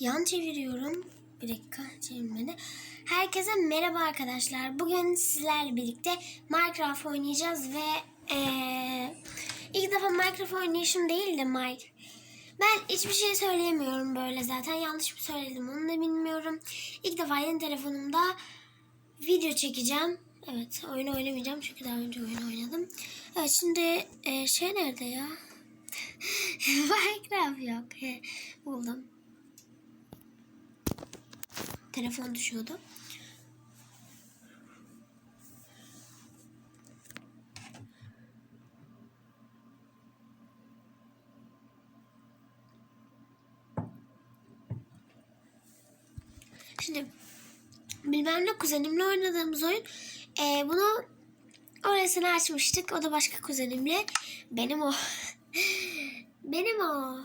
Yan çeviriyorum. Bir dakika çevirmedi. Herkese merhaba arkadaşlar. Bugün sizlerle birlikte Minecraft oynayacağız ve eee, ilk defa Minecraft oynayışım değil de Mike. Ben hiçbir şey söyleyemiyorum böyle zaten. Yanlış mı söyledim onu da bilmiyorum. İlk defa yeni telefonumda video çekeceğim. Evet oyun oynamayacağım çünkü daha önce oyun oynadım. Evet şimdi eee, şey nerede ya? Minecraft yok. Buldum. Telefon düşüyordu. Şimdi bilmem ne kuzenimle oynadığımız oyun. Ee, bunu orasını açmıştık. O da başka kuzenimle. Benim o. Benim o.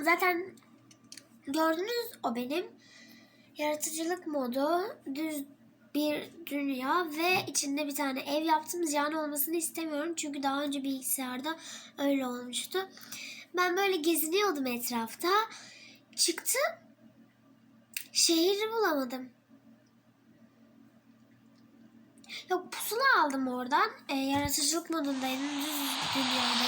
Zaten gördünüz o benim. Yaratıcılık modu, düz bir dünya ve içinde bir tane ev yaptım. Ziyan olmasını istemiyorum. Çünkü daha önce bilgisayarda öyle olmuştu. Ben böyle geziniyordum etrafta. Çıktım. Şehri bulamadım. Yok pusula aldım oradan. E, yaratıcılık modundaydım. Düz zaten.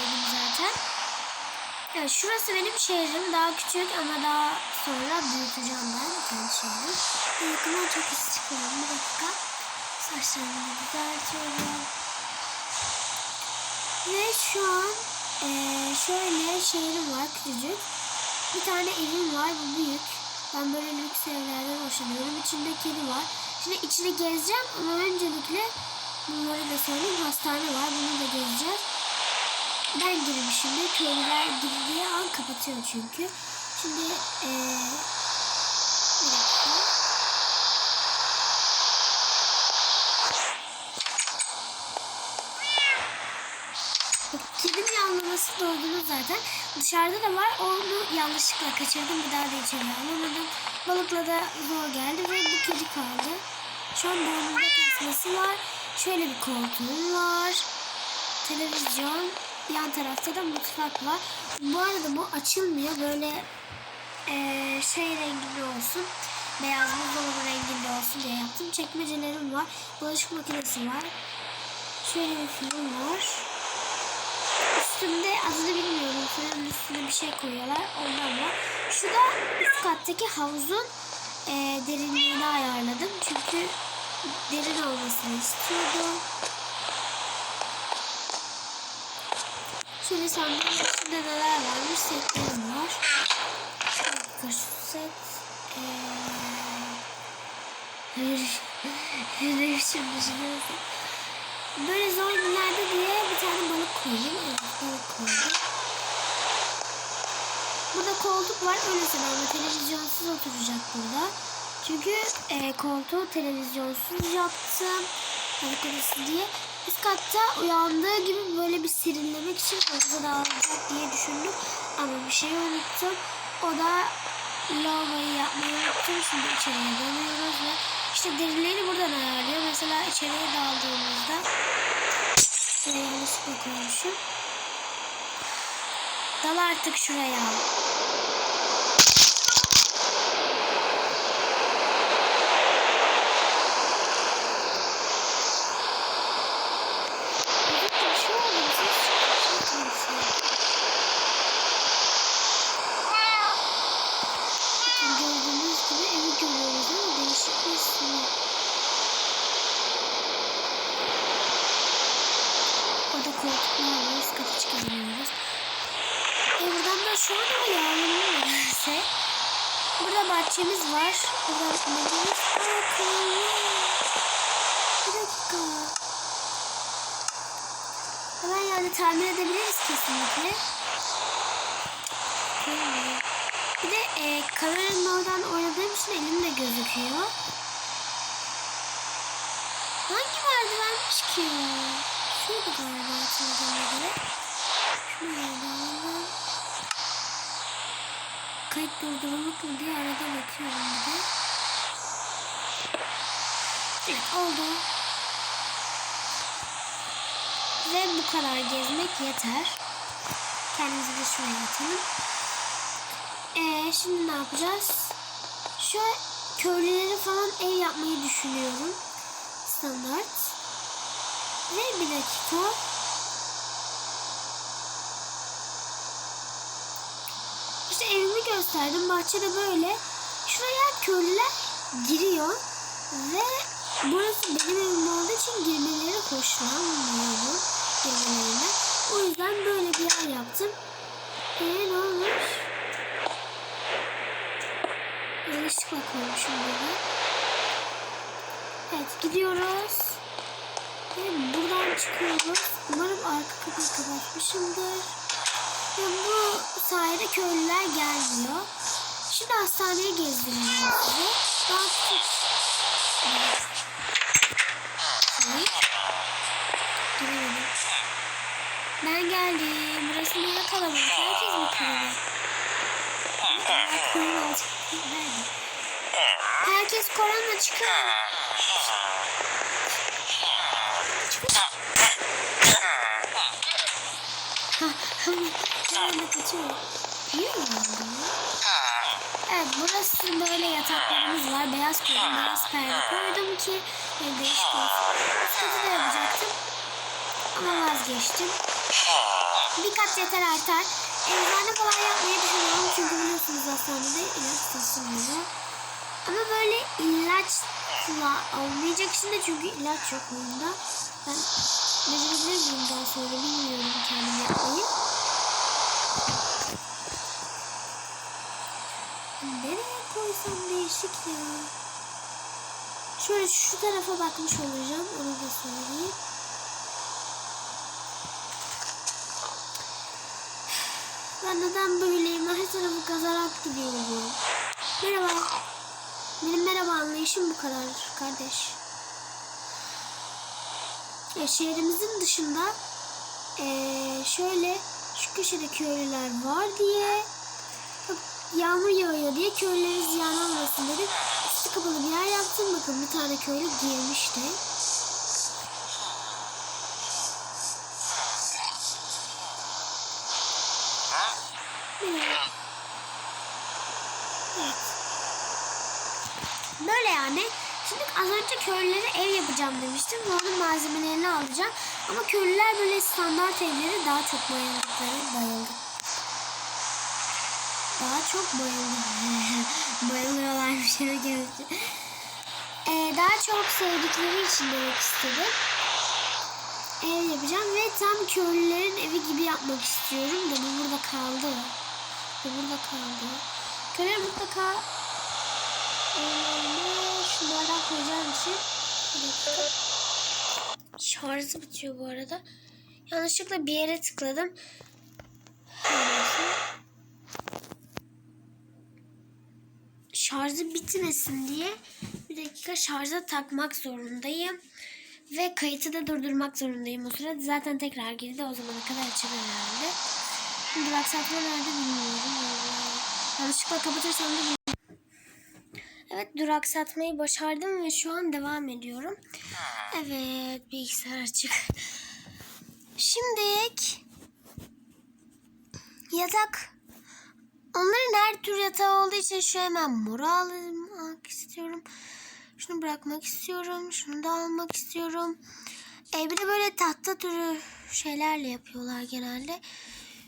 Evet, şurası benim şehrim. Daha küçük ama daha sonra büyüteceğim ben kendi şehrim. Yakından çok istiyorum. Bir dakika. Saçlarımı düzeltiyorum. Ve şu an eee, şöyle şehrim var küçücük. Bir tane evim var. Bu büyük. Ben böyle lüks evlerden hoşlanıyorum. İçinde kedi var. Şimdi içini gezeceğim ama öncelikle bunları da söyleyeyim. Hastane var. Bunu da gezeceğiz. Ben girmişim de köylüler girdiği an kapatıyor çünkü. Şimdi eee bir dakika. Kedim yanlaması doldunuz zaten. Dışarıda da var. Onu yanlışlıkla kaçırdım. Bir daha da içeri alamadım. Balıkla da zor geldi ve bu kedi kaldı. Şu an burnunda tasması var. Şöyle bir koltuğum var. Televizyon. Yan tarafta da mutfak var. Bu arada bu açılmıyor. Böyle eee, şey renginde olsun. Beyaz buzdolabı renginde olsun diye yaptım. Çekmecelerim var. Bulaşık makinesi var. Şöyle bir film var. Üstünde adını bilmiyorum. Fırının üstüne bir şey koyuyorlar. Ondan var. Şu da üst kattaki havuzun eee, derinliğini ayarladım. Çünkü derin olmasını istiyordum. Şöyle sandığın içinde neler varmış setlerim var. Şu set. Ee... Biçim düşünüyorsun? Böyle zor günlerde diye bir tane balık koyayım. Evet balık koydum. Burada koltuk var. Öylesine ama televizyonsuz oturacak burada. Çünkü e, koltuğu televizyonsuz yaptım. Balık odası diye. Üst katta uyandığı gibi böyle bir serinlemek için havuza dağılacak diye düşündüm. Ama bir şey unuttum. O da lavaboyu yapmayı unuttum. Şimdi içeriye dönüyoruz ve işte derinliğini buradan ayarlıyor. Mesela içeriye daldığımızda şuraya yanlışlıkla koymuşum. Dal artık şuraya. Evet, bir şey oldu. Bir ses çıkıyor. Bakın gördüğünüz gibi evi görüyoruz ama değişik bir ismi. Orada koltuklar var. Üst kata çıkabiliyoruz. E buradan da şu an öyle yağmurlu nedense. Burada bahçemiz var. Burada neyimiz? Aa kıyamam. Bir dakika. Hemen yani tahmin edebiliriz kesinlikle. Bir de e, kameranın oradan oynadığım için elim de gözüküyor. Hangi merdivenmiş ki ya? Şuydu galiba hatırladığıma göre. Merdiven. Kayıt durduruluk mu diye arada bakıyorum bir de. Evet oldu. Ve bu kadar gezmek yeter. Kendimizi de şuraya atalım. Ee, şimdi ne yapacağız? Şu köylüleri falan ev yapmayı düşünüyorum. Standart. Ve bir dakika. İşte evimi gösterdim. Bahçede böyle. Şuraya köylüler giriyor. Ve burası benim evim olduğu için girmeleri hoşlanmıyorum. Girmelerinden. O yüzden böyle bir yer yaptım. Eee ne olmuş? Yanlışlıkla koymuşum böyle. Evet gidiyoruz. Ve buradan çıkıyoruz. Umarım arka kapıyı kapatmışımdır. Ve bu sayede köylüler gelmiyor. Şimdi hastaneye gezdireceğim. Daha küçük. Evet. Hayır. Ben geldim. Burası niye kalabalık? Herkes mi. Nerede? Herkes korona. Çıkın. Korona kaçıyor. Niye? Evet burası böyle yataklarımız var. Beyaz koydum, beyaz perde koydum ki böyle değişik olsun. Üst katı da yapacaktım. Ama vazgeçtim. Bir kat yeter artar. Eczane falan yapmayı düşünüyorum. Çünkü biliyorsunuz hastanede ilaç satılmıyor. Ama böyle ilaçla olmayacak şimdi çünkü ilaç yok oyunda. Ben miyim daha sonra bilmiyorum kendim yapmayı. Nereye koysam değişik ya. Şöyle şu tarafa bakmış olacağım. Onu da söyleyeyim. Ben neden böyleyim? Her tarafı kazarak gidiyorum. Merhaba. Benim merhaba anlayışım bu kadar kardeş. Ya şehrimizin dışında eee, şöyle şu köşede köylüler var diye yağmur yağıyor diye köylüleri ziyan olmasın dedim. Üstü kapalı bir yer yaptım. Bakın bir tane köylü girmişti. Merhaba. Evet. Böyle yani. Şimdi az önce yapacağım demiştim. Ve onun malzemelerini alacağım. Ama köylüler böyle standart evleri daha çok bayıldıkları bayıldı. Daha çok bayıldı. Bayılıyorlarmış eve gelince. Ee, daha çok sevdikleri için demek istedim. Ev yapacağım ve tam köylülerin evi gibi yapmak istiyorum da bu burada kaldı. Bu burada kaldı. Köylüler mutlaka evlerine şunlardan koyacağım için. Şarjı bitiyor bu arada. Yanlışlıkla bir yere tıkladım. Şarjı bitmesin diye bir dakika şarja takmak zorundayım. Ve kayıtı da durdurmak zorundayım o sırada. Zaten tekrar girdi. O zamana kadar açılır herhalde. Şimdi duraksaatma nerede bilmiyorum. Yanlışlıkla kapatırsam da. Evet duraksatmayı başardım ve şu an devam ediyorum. Evet bilgisayar açık. Şimdi yatak. Onların her tür yatağı olduğu için şu hemen moru almak istiyorum. Şunu bırakmak istiyorum. Şunu da almak istiyorum. E, bir de böyle tahta türü şeylerle yapıyorlar genelde.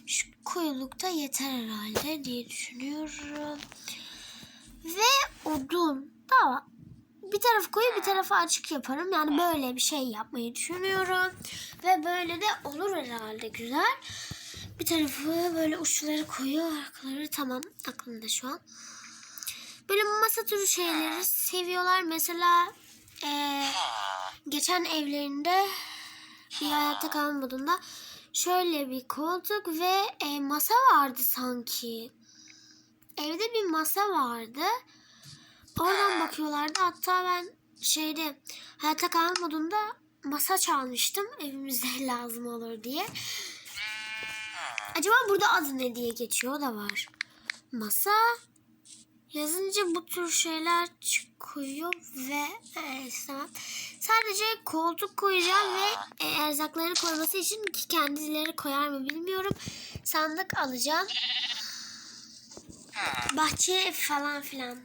Şu koyulukta yeter herhalde diye düşünüyorum. Ve odun da bir tarafı koyu bir tarafı açık yaparım. Yani böyle bir şey yapmayı düşünüyorum. Ve böyle de olur herhalde güzel. Bir tarafı böyle uçları koyu arkaları tamam aklımda şu an. Böyle masa türü şeyleri seviyorlar. Mesela eee, geçen evlerinde bir hayatta modunda şöyle bir koltuk ve e, masa vardı sanki. Evde bir masa vardı. Oradan bakıyorlardı. Hatta ben şeyde hayatta kalma modunda masa çalmıştım. Evimizde lazım olur diye. Acaba burada adı ne diye geçiyor da var. Masa yazınca bu tür şeyler çıkıyor ve e, sadece koltuk koyacağım ve e, erzaklarını koyması için kendileri koyar mı bilmiyorum. Sandık alacağım. Bahçe falan filan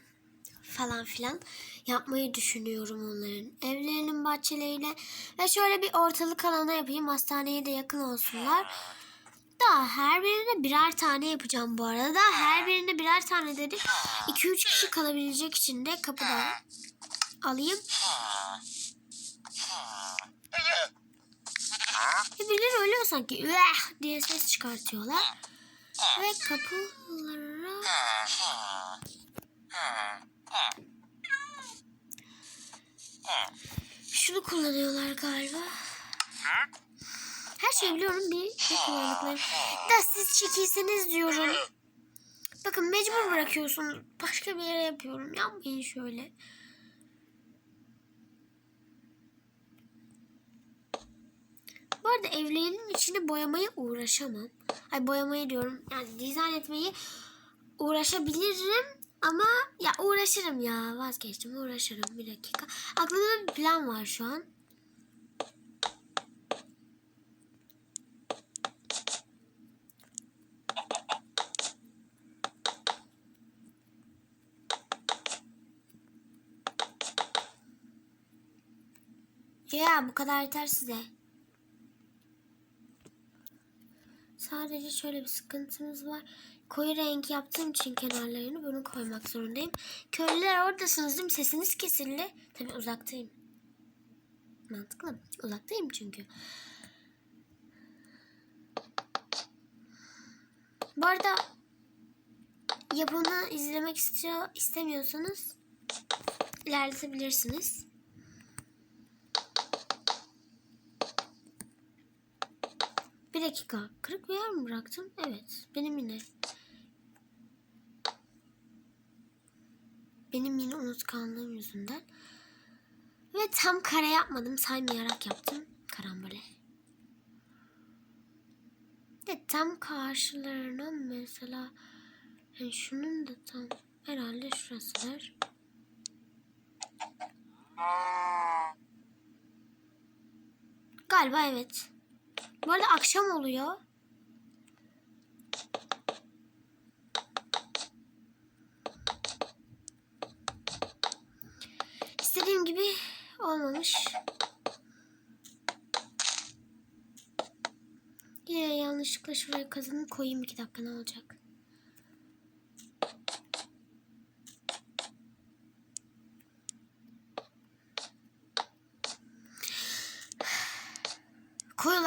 falan filan yapmayı düşünüyorum onların evlerinin bahçeleriyle ve şöyle bir ortalık alana yapayım hastaneye de yakın olsunlar. Daha her birine birer tane yapacağım bu arada. Daha her birine birer tane dedik. 2-3 kişi kalabilecek için de kapıdan alayım. E birileri ölüyor sanki. Üeh diye ses çıkartıyorlar. Ve kapılara... Şunu kullanıyorlar galiba. Her şeyi biliyorum bir şey kullandıkları. Da siz çekilseniz diyorum. Bakın mecbur bırakıyorsunuz. Başka bir yere yapıyorum. Yapmayın şöyle. Bu arada evlerinin içini boyamaya uğraşamam. Ay boyamayı diyorum. Yani dizayn etmeyi uğraşabilirim ama ya uğraşırım ya. Vazgeçtim uğraşırım bir dakika. Aklımda bir plan var şu an. Ya bu kadar yeter size. Sadece şöyle bir sıkıntımız var. Koyu renk yaptığım için kenarlarını bunu koymak zorundayım. Köylüler oradasınız değil mi? Sesiniz kesildi. Tabii uzaktayım. Mantıklı. Uzaktayım çünkü. Bu arada yapımı izlemek istiyor istemiyorsanız ilerletebilirsiniz. Bir dakika. Kırık bir yer mi bıraktım? Evet. Benim yine. Benim yine unutkanlığım yüzünden. Ve tam kare yapmadım. Saymayarak yaptım. Karambole. Ve tam karşılarına mesela yani şunun da tam herhalde şurasıdır. Galiba evet. Bu arada akşam oluyor. İstediğim gibi olmamış. Yine yanlışlıkla şuraya kazanı koyayım iki dakika ne olacak?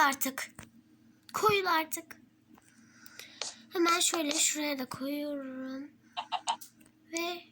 Artık. Koyul artık. Hemen şöyle şuraya da koyuyorum. Ve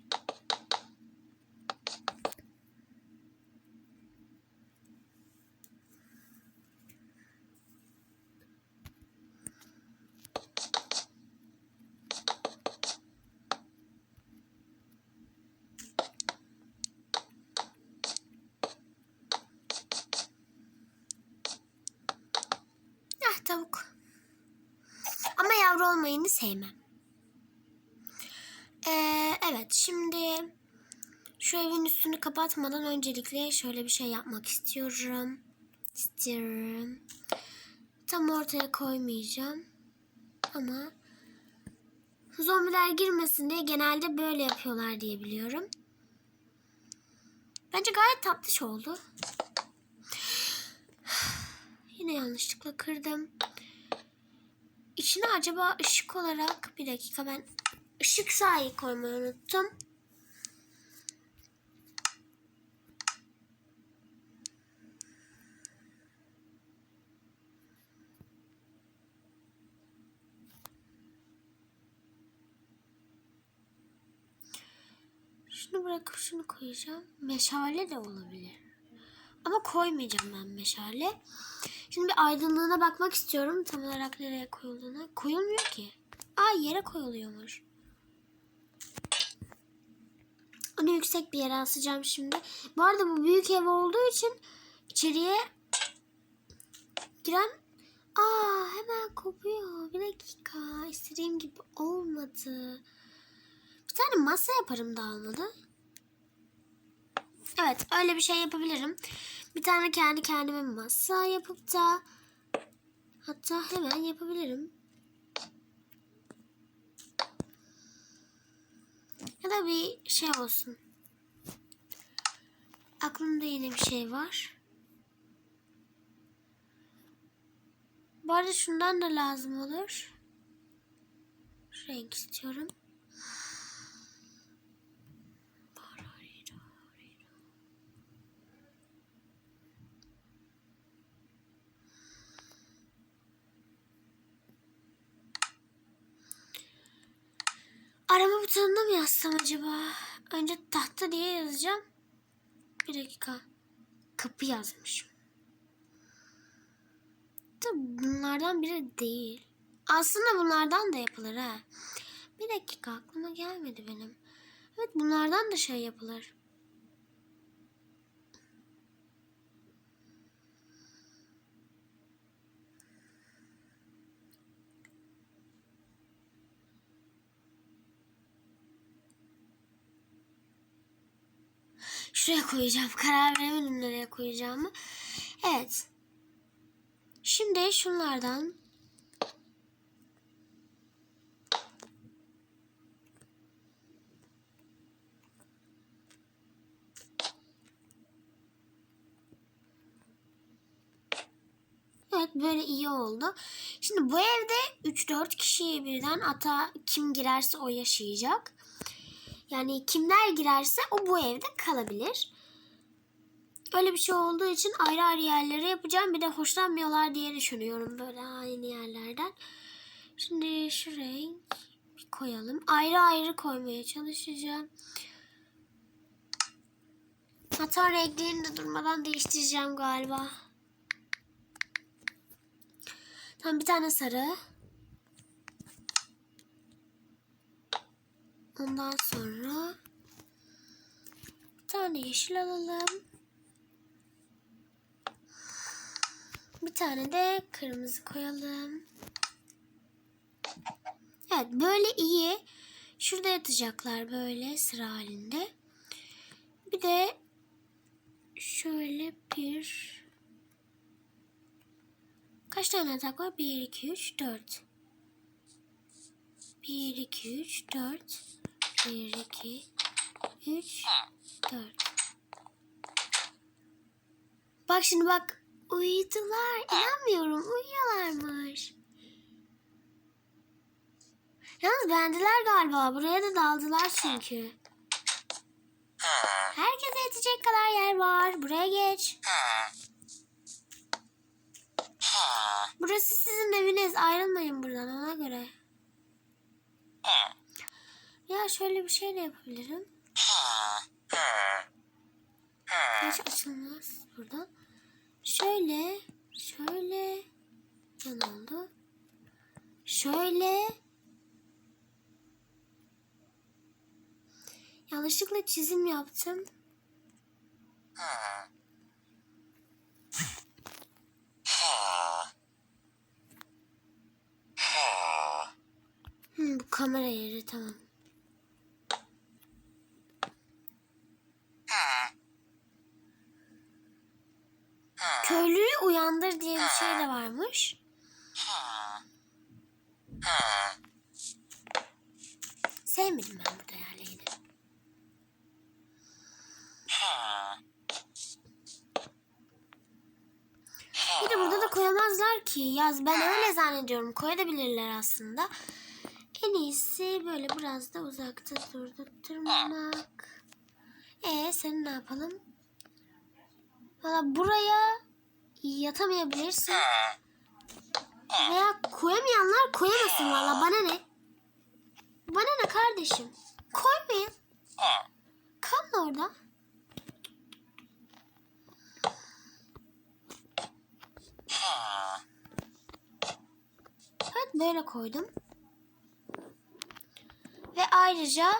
sevmem. Ee, evet şimdi şu evin üstünü kapatmadan öncelikle şöyle bir şey yapmak istiyorum. İstiyorum. Tam ortaya koymayacağım. Ama zombiler girmesin diye genelde böyle yapıyorlar diye biliyorum. Bence gayet tatlış oldu. Yine yanlışlıkla kırdım. İçine acaba ışık olarak bir dakika ben ışık sahi koymayı unuttum. Şunu bırakıp şunu koyacağım. Meşale de olabilir. Ama koymayacağım ben meşale. Şimdi bir aydınlığına bakmak istiyorum. Tam olarak nereye koyulduğuna. Koyulmuyor ki. Aa yere koyuluyormuş. Onu yüksek bir yere asacağım şimdi. Bu arada bu büyük ev olduğu için içeriye giren Aa hemen kopuyor. Bir dakika. İstediğim gibi olmadı. Bir tane masa yaparım da olmadı. Evet öyle bir şey yapabilirim. Bir tane kendi kendime masa yapıp da hatta hemen yapabilirim. da bir şey olsun. Aklımda yine bir şey var. Bu arada şundan da lazım olur. Renk istiyorum. Butonuna mı yazsam acaba? Önce tahta diye yazacağım. Bir dakika. Kapı yazmışım. Tabi bunlardan biri değil. Aslında bunlardan da yapılır ha. Bir dakika aklıma gelmedi benim. Evet bunlardan da şey yapılır. Şuraya koyacağım. Karar veremedim nereye koyacağımı. Evet. Şimdi şunlardan Evet böyle iyi oldu. Şimdi bu evde 3-4 kişiye birden ata kim girerse o yaşayacak. Yani kimler girerse o bu evde kalabilir. Öyle bir şey olduğu için ayrı ayrı yerlere yapacağım. Bir de hoşlanmıyorlar diye düşünüyorum böyle aynı yerlerden. Şimdi şu renk bir koyalım. Ayrı ayrı koymaya çalışacağım. Hatta renklerini de durmadan değiştireceğim galiba. Tamam bir tane sarı. Ondan sonra bir tane yeşil alalım. Bir tane de kırmızı koyalım. Evet böyle iyi. Şurada yatacaklar böyle sıra halinde. Bir de şöyle bir kaç tane yatak var? 1, 2, 3, 4. 1, 2, 3, 4. 1, 2, 3, 4. Bak şimdi bak. Uyudular. İnanmıyorum. Uyuyorlarmış. Yalnız beğendiler galiba. Buraya da daldılar çünkü. Herkese yetecek kadar yer var. Buraya geç. Burası sizin eviniz. Ayrılmayın buradan ona göre. Ya şöyle bir şey de yapabilirim. Hiç açılmaz buradan. Şöyle, şöyle yan oldu. Şöyle. Yanlışlıkla çizim yaptım. Hmm, bu kamera yeri tamam. Köylüyü uyandır diye bir şey de varmış. Sevmedim ben burada yerlerini. Bir de burada da koyamazlar ki. Yaz ben öyle zannediyorum. Koyabilirler aslında. En iyisi böyle biraz da uzakta durdurtturmak. E sen ne yapalım? Valla buraya yatamayabilirsin. Veya koyamayanlar koyamasın valla bana ne? Bana ne kardeşim? Koymayın. Kalın orada. Evet böyle koydum. Ve ayrıca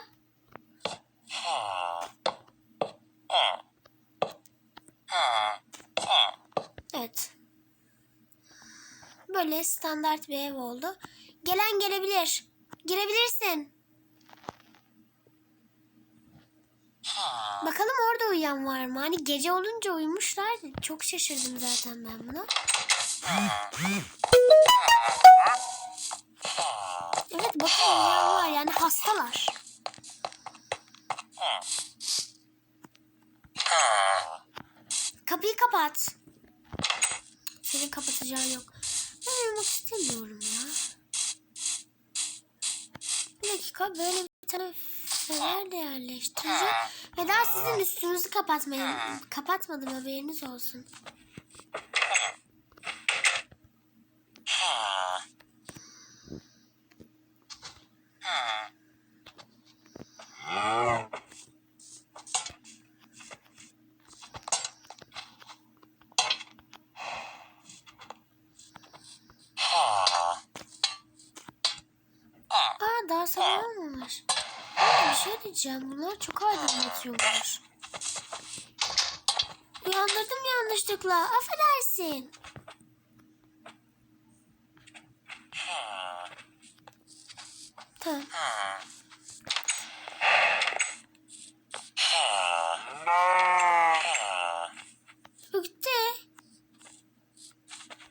böyle standart bir ev oldu. Gelen gelebilir. Girebilirsin. Bakalım orada uyuyan var mı? Hani gece olunca uyumuşlar. Çok şaşırdım zaten ben buna. Evet bakın uyuyan var yani hastalar. Kapıyı kapat. Senin kapatacağı yok. Ben uyumak istemiyorum ya. Bir dakika böyle bir tane fener de yerleştireceğim. Ve daha sizin üstünüzü kapatmayın. Kapatmadım haberiniz olsun. Aa daha sabah olmamış. Aa, bir şey diyeceğim. Bunlar çok aydınlatıyormuş. Uyandırdım yanlışlıkla. Affedersin. Bu gitti.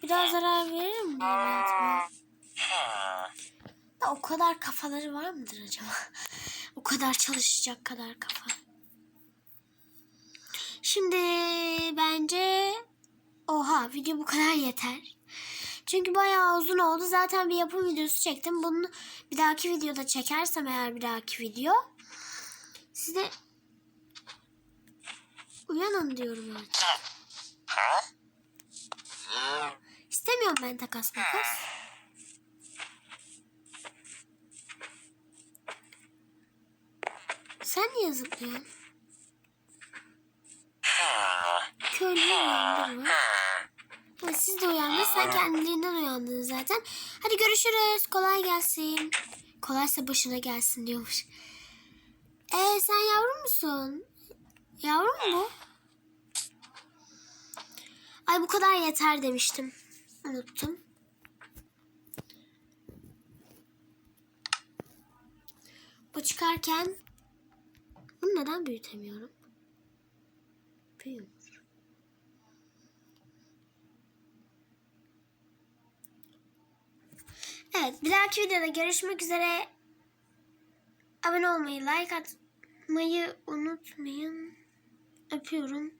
Biraz zarar verir mi? Da o kadar kafaları var mıdır acaba? o kadar çalışacak kadar kafa. Şimdi bence oha video bu kadar yeter. Çünkü bayağı uzun oldu. Zaten bir yapım videosu çektim. Bunu bir dahaki videoda çekersem eğer bir dahaki video size uyanın diyorum artık. İstemiyorum ben takas makas. Sen niye zıplıyorsun? Köylüyü uyandırma. Ama siz de uyandınız. Sen kendiliğinden uyandın zaten. Hadi görüşürüz. Kolay gelsin. Kolaysa başına gelsin diyormuş. Ee sen yavru musun? Yavru mu bu? Ay bu kadar yeter demiştim. Unuttum. Bu çıkarken bunu neden büyütemiyorum? Büyümüş. Evet bir dahaki videoda görüşmek üzere. Abone olmayı, like atmayı unutmayın. Öpüyorum.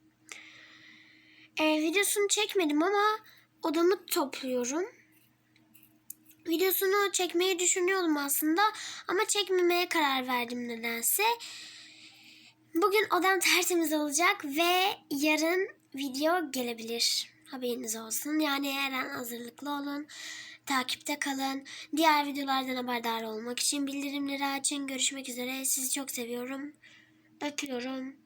Ee, videosunu çekmedim ama odamı topluyorum. Videosunu çekmeyi düşünüyordum aslında ama çekmemeye karar verdim nedense. Bugün odam tertemiz olacak ve yarın video gelebilir. Haberiniz olsun. Yani her an hazırlıklı olun. Takipte kalın. Diğer videolardan haberdar olmak için bildirimleri açın. Görüşmek üzere. Sizi çok seviyorum. Öpüyorum.